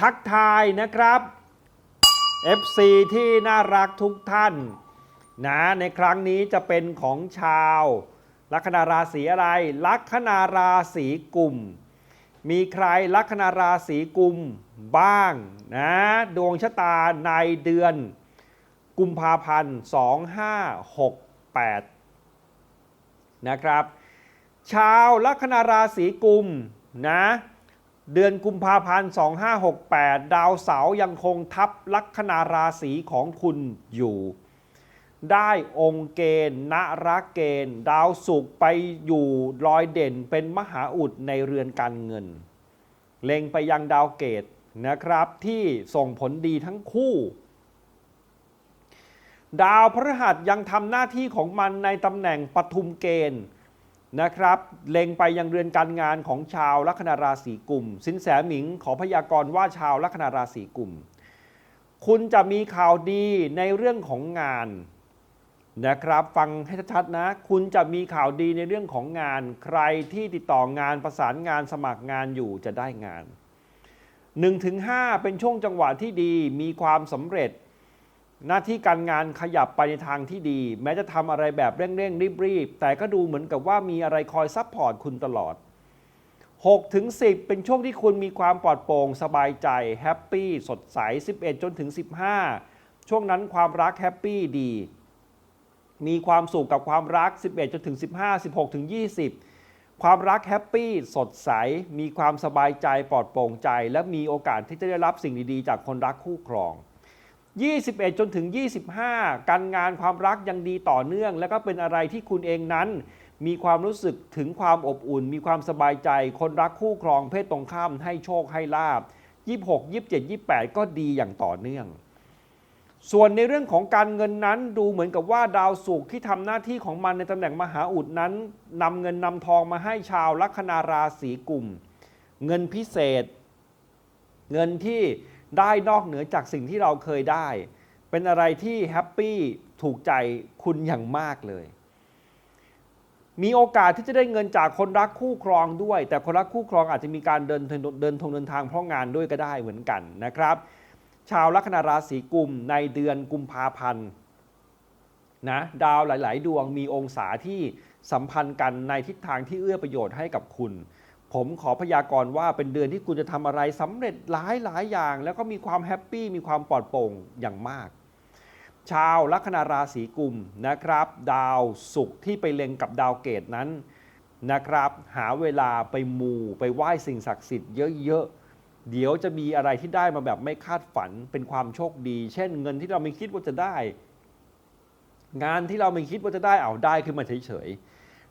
ทักทายนะครับ FC ที่น่ารักทุกท่านนะในครั้งนี้จะเป็นของชาว ลัคนาราศีอะไร ลัคนาราศีกลุ่ม มีใครลัคนาราศีกลุ่มบ้างนะดวงชะตาในเดือน กุมภาพันธ์ 2568 นะครับ ชาวลัคนาราศีกลุ่มนะ เดือนกุมภาพันธ์ 2568 ดาวเสาร์ยังคงทับลัคนาราศีของคุณอยู่ ได้องค์เกณฑ์นรักเกณฑ์ ดาวศุกร์ไปอยู่รอยเด่นเป็นมหาอุดในเรือนการเงิน เล็งไปยังดาวเกตนะครับที่ส่งผลดีทั้งคู่ ดาวพฤหัสยังทำหน้าที่ของมันในตำแหน่งปทุมเกณฑ์ นะครับเล็งไปยังเรือนการงานของชาวลัคนาราศีกุม สินแสหมิงขอพยากรณ์ว่าชาวลัคนาราศีกุม คุณจะมีข่าวดีในเรื่องของงานนะครับฟังให้ชัดๆนะ คุณจะมีข่าวดีในเรื่องของงาน ใครที่ติดต่องานประสานงานสมัครงานอยู่จะได้งาน 1-5 เป็นช่วงจังหวะที่ดีมีความสำเร็จ หน้าที่การงานขยับไปในทางที่ดี แม้จะทำอะไรแบบเร่งๆรีบๆแต่ก็ดูเหมือนกับว่ามีอะไรคอยซัพพอร์ตคุณตลอด6ถึง10 เป็นช่วงที่คุณมีความปลอดโปร่งสบายใจแฮปปี้สดใส 11 จนถึง 15 ช่วงนั้นความรักแฮปปี้ดี มีความสุขกับความรัก 11 จนถึง 15 16 ถึง 20 ความรักแฮปปี้สดใส มีความสบายใจปลอดโปร่งใจ และมีโอกาสที่จะได้รับสิ่งดีๆ จากคนรักคู่ครอง 21 จนถึง 25 การงานความรักยังดีต่อเนื่อง และก็เป็นอะไรที่คุณเองนั้น มีความรู้สึกถึงความอบอุ่น มีความสบายใจ คนรักคู่ครองเพศตรงข้ามให้โชคให้ลาบ 26 27 28 ก็ดีอย่างต่อเนื่อง ส่วนในเรื่องของการเงินนั้นดูเหมือนกับว่าดาวศุกร์ที่ทำหน้าที่ของมันในตำแหน่งมหาอุดนั้นนำเงินนำทองมาให้ชาวลัคนาราศีกุมเงินพิเศษ เงินที่ ได้นอกเหนือจากสิ่งที่เราเคยได้ เป็นอะไรที่แฮปปี้ถูกใจคุณอย่างมากเลย มีโอกาสที่จะได้เงินจากคนรักคู่ครองด้วย แต่คนรักคู่ครองอาจจะมีการเดินเดินทงเดินทางเพราะงานด้วยก็ได้เหมือนกันนะครับ ชาวลัคนาราศีกุมในเดือนกุมภาพันธ์นะดาวหลาย ๆ ดวงมีองศาที่สัมพันธ์กันในทิศทางที่เอื้อประโยชน์ให้กับคุณ ผมขอพยากรณ์ว่าเป็นเดือนที่คุณจะทำอะไรสำเร็จหลายหลายอย่าง แล้วก็มีความแฮปปี้มีความปลอดโปร่งอย่างมาก ชาวลัคนาราศีกุมนะครับ ดาวศุกร์ที่ไปเล็งกับดาวเกตนั้นนะครับ หาเวลาไปมูไปไหว้สิ่งศักดิ์สิทธิ์เยอะๆ เดี๋ยวจะมีอะไรที่ได้มาแบบไม่คาดฝันเป็นความโชคดี เช่นเงินที่เราไม่คิดว่าจะได้ งานที่เราไม่คิดว่าจะได้เอาได้ขึ้นมาเฉยๆ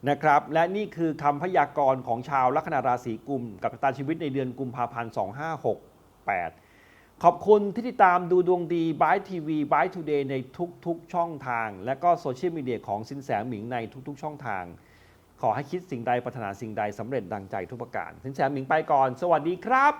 นะครับและนี่คือคำพยากรณ์ของชาวลัคนาราศีกุม กับชะตาชีวิตในเดือนกุมภาพันธ์ 2568 ขอบคุณที่ติดตามดูดวงดีบายทีวีบายทูเดย์ในทุกๆ ช่องทาง และก็โซเชียลมีเดียของสินแสหมิงในทุกๆ ช่องทาง ขอให้คิดสิ่งใดปรารถนาสิ่งใดสำเร็จดังใจทุกประการ สินแสหมิงไปก่อน สวัสดีครับ